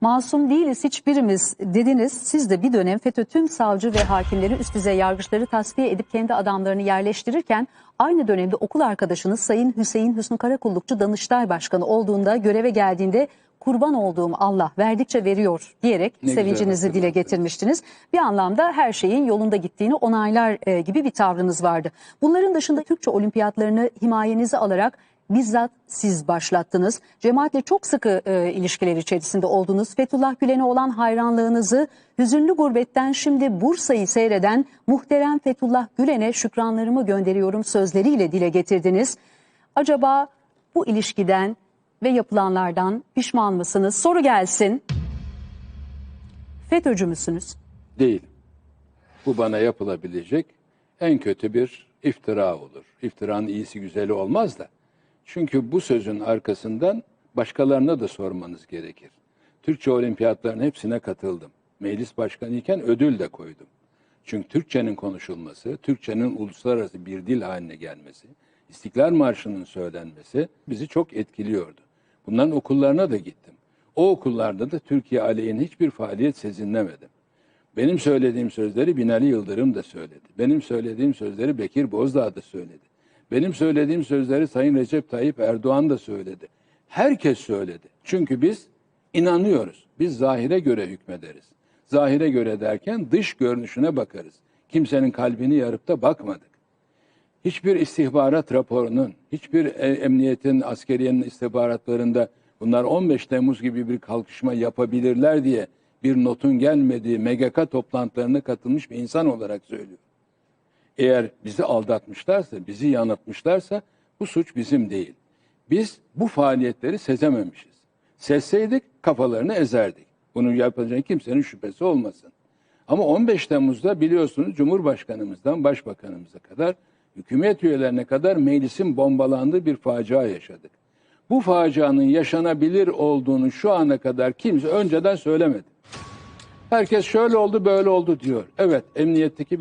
Masum değiliz hiçbirimiz dediniz. Siz de bir dönem FETÖ tüm savcı ve hakimleri üst düzey yargıçları tasfiye edip kendi adamlarını yerleştirirken aynı dönemde okul arkadaşınız Sayın Hüseyin Hüsnü Karakullukçu Danıştay Başkanı olduğunda göreve geldiğinde kurban olduğum Allah verdikçe veriyor diyerek Ne güzel sevincinizi dile hatırlattınız. getirmiştiniz. Bir anlamda her şeyin yolunda gittiğini onaylar e, gibi bir tavrınız vardı. Bunların dışında Türkçe olimpiyatlarını himayenize alarak bizzat siz başlattınız. Cemaatle çok sıkı e, ilişkiler içerisinde oldunuz. Fethullah Gülen'e olan hayranlığınızı hüzünlü gurbetten şimdi Bursa'yı seyreden muhterem Fethullah Gülen'e şükranlarımı gönderiyorum sözleriyle dile getirdiniz. Acaba bu ilişkiden ve yapılanlardan pişman mısınız? Soru gelsin. FETÖ'cü müsünüz? Değil. Bu bana yapılabilecek en kötü bir iftira olur. İftiranın iyisi güzeli olmaz da. Çünkü bu sözün arkasından başkalarına da sormanız gerekir. Türkçe olimpiyatlarının hepsine katıldım. Meclis başkanı iken ödül de koydum. Çünkü Türkçenin konuşulması, Türkçenin uluslararası bir dil haline gelmesi, İstiklal Marşı'nın söylenmesi bizi çok etkiliyordu. Bunların okullarına da gittim. O okullarda da Türkiye aleyhine hiçbir faaliyet sezinlemedim. Benim söylediğim sözleri Binali Yıldırım da söyledi. Benim söylediğim sözleri Bekir Bozdağ da söyledi. Benim söylediğim sözleri Sayın Recep Tayyip Erdoğan da söyledi. Herkes söyledi. Çünkü biz inanıyoruz. Biz zahire göre hükmederiz. Zahire göre derken dış görünüşüne bakarız. Kimsenin kalbini yarıp da bakmadık. Hiçbir istihbarat raporunun, hiçbir e, emniyetin, askeriyenin istihbaratlarında bunlar 15 Temmuz gibi bir kalkışma yapabilirler diye bir notun gelmediği MGK toplantılarına katılmış bir insan olarak söylüyorum. Eğer bizi aldatmışlarsa, bizi yanıltmışlarsa bu suç bizim değil. Biz bu faaliyetleri sezememişiz. Sezseydik kafalarını ezerdik. Bunu yapacak kimsenin şüphesi olmasın. Ama 15 Temmuz'da biliyorsunuz Cumhurbaşkanımızdan Başbakanımıza kadar hükümet üyelerine kadar meclisin bombalandığı bir facia yaşadık. Bu facianın yaşanabilir olduğunu şu ana kadar kimse önceden söylemedi. Herkes şöyle oldu böyle oldu diyor. Evet emniyetteki